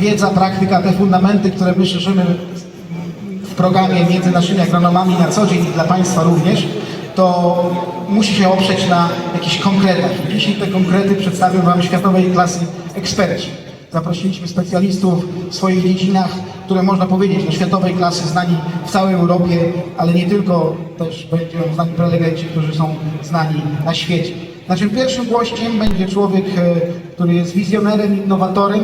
wiedza, praktyka, te fundamenty, które my szerzymy w programie między naszymi agronomami na co dzień i dla Państwa również, to musi się oprzeć na jakichś konkretach. Dzisiaj te konkrety przedstawią Wam światowej klasy eksperci. Zaprosiliśmy specjalistów w swoich dziedzinach, które można powiedzieć no, światowej klasy, znani w całej Europie, ale nie tylko, też będą znani prelegenci, którzy są znani na świecie. Naszym pierwszym gościem będzie człowiek, e, który jest wizjonerem, innowatorem.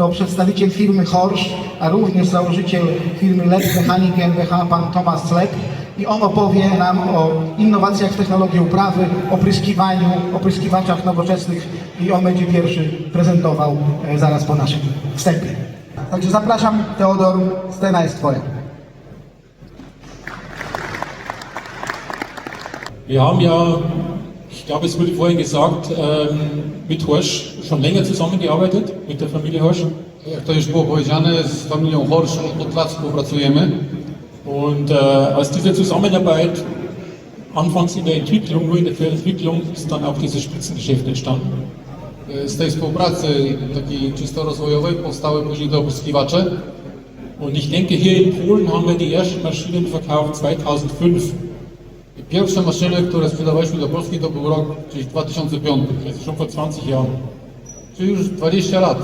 To przedstawiciel firmy Horsch, a również założyciel firmy LED Mechanik GmbH, pan Tomasz Slek. I on opowie nam o innowacjach w technologii uprawy, opryskiwaniu, opryskiwaczach nowoczesnych i on będzie pierwszy prezentował e, zaraz po naszym wstępie. Także zapraszam, Teodor, scena jest Twoja. Wir haben ja, ich glaube, es wurde vorhin gesagt, ähm, mit Horsch schon länger zusammengearbeitet, mit der Familie Horsch. Jak to już było powiedziane, z familią Horsz od lat współpracujemy. Und äh, aus dieser Zusammenarbeit, anfangs in der Entwicklung, nur in der Entwicklung, ist dann auch dieses Spitzengeschäft entstanden. Z tej współpracy takiej czysto rozwojowej powstały później te opryskiwacze. Und ich denke, hier in Polen haben wir die ersten Maschinen verkauft 2005. I Pierwsze maszyny, które sprzedawaliśmy do Polski to był rok gdzieś 2005, Also schon vor 20 Jahren. Czyli już 20 lat.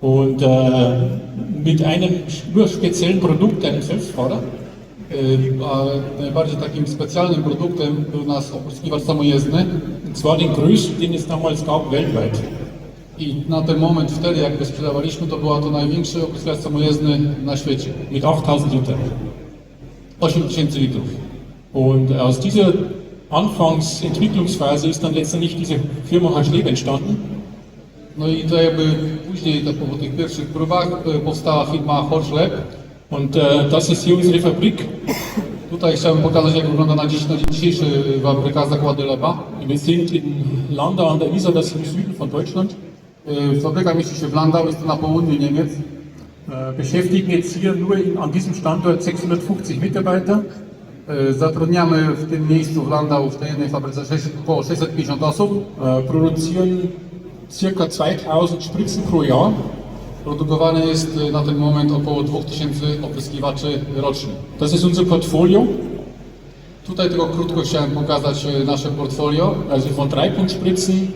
Und äh, mit einem nur speziellen Produkt, einem Selbstfahrer, najbardziej takim specjalnym produktem był nas opryskiwacz samojezdny. den größten, den es damals gab weltweit. I na ten moment wtedy, jak go sprzedawaliśmy, to była to największy opryskiwacz samojezdny na świecie. mit 8000 Liter. 8000 litrów. Und aus dieser Anfangsentwicklungsphase ist dann letztendlich diese Firma Haschleb entstanden. No i to jakby później, to po tych pierwszych próbach, y, powstała firma Horschleb. Und äh, das ist unsere Fabrik. Tutaj chciałbym pokazać, jak wygląda na dziś na dzisiejszy fabryka zakłady Leba. Wir sind in Landau an der Isar, das ist im Süden von Deutschland. Fabryka mieści się w Landau, jest to na południu Niemiec. Äh, beschäftigen jetzt hier nur in, an diesem Standort 650 Mitarbeiter. Zatrudniamy w tym miejscu w Landau, w tej jednej fabryce, około 650 osób. Produzieren circa 2000 Spritzen pro Jahr. Produkowane jest y, na ten moment około 2000 opryskiwaczy rocznie. Das ist unser Portfolio, Tutaj tylko krótko chciałem pokazać y, nasze portfolio. also von Dreipunktspritzen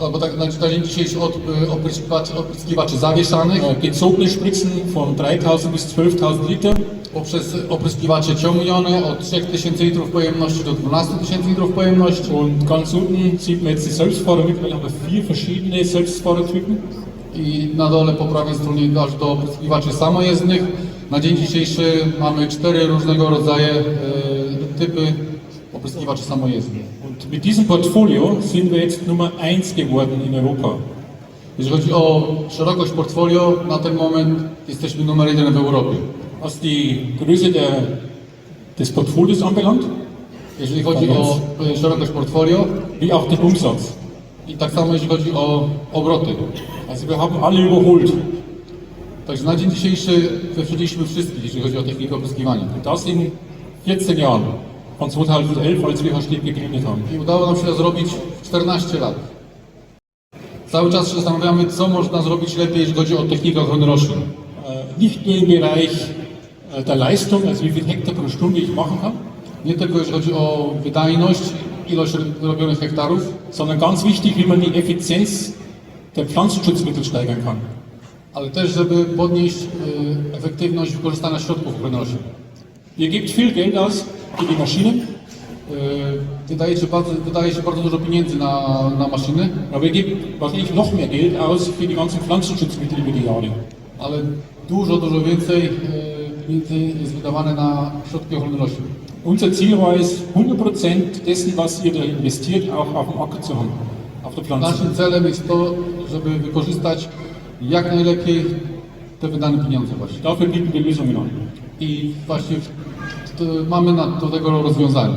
Albo tak na na dzień dzisiejszy od y, opryskiwaczy, opryskiwaczy zawieszanych, äh, gezogene Spritzen von 3000 bis 12.000 Liter. poprzez opryskiwacze ciągnione od 3000 litrów pojemności do 12 tysięcy litrów pojemności. Und ganz unten sieht man jetzt die Selbstfahrer mit, wir haben vier verschiedene Selbstfahrertypen. I na dole po prawej stronie aż do opryskiwaczy samojezdnych. Na dzień dzisiejszy mamy cztery różnego rodzaju e, typy opryskiwaczy samojezdnych. Und mit diesem Portfolio sind wir jetzt Nummer 1 geworden in Europa. Jeżeli chodzi o szerokość portfolio, na ten moment jesteśmy numer jeden w Europie. Was die Größe der, des Portfolios anbelangt, Jeżeli chodzi o e, szerokość portfolio wie auch den Umsatz. i tak samo jeśli chodzi o obroty. Also wir haben alle überholt. Także na dzień dzisiejszy wyprzedziliśmy wszystkich, jeżeli chodzi o technikę opryskiwania. Das in 14 Jahren, von 2011, als Haschleb gegründet haben. I udało nam się to zrobić w 14 lat. Cały czas się zastanawiamy, co można zrobić lepiej, jeżeli chodzi o technikę ochrony roślin. Nicht nur im Bereich der Leistung, also wie viel Hektar pro Stunde ich machen kann, Nie tylko jeżeli chodzi o wydajność, ilość robionych hektarów, sondern ganz wichtig, wie man die Effizienz der Pflanzenschutzmittel steigern kann. ale też, żeby podnieść y, efektywność wykorzystania środków ochrony roślin. Ihr gebt viel Geld aus für die Maschinen, Wydajecie bardzo, wydaje się bardzo dużo pieniędzy na, na maszyny, aber ihr gebt wahrscheinlich noch mehr Geld aus für die ganzen Pflanzenschutzmittel über die Jahre. ale dużo, dużo więcej y, pieniędzy jest wydawane na środki ochrony roślin. Unser Ziel war es, 100% dessen, was ihr da investiert, auch auf dem Acker zu haben, auf der Pflanze. Naszym celem jest to, żeby wykorzystać jak najlepiej te wydane pieniądze właśnie. Dafür bieten wir Lösungen an. I właśnie to mamy na, do tego rozwiązanie.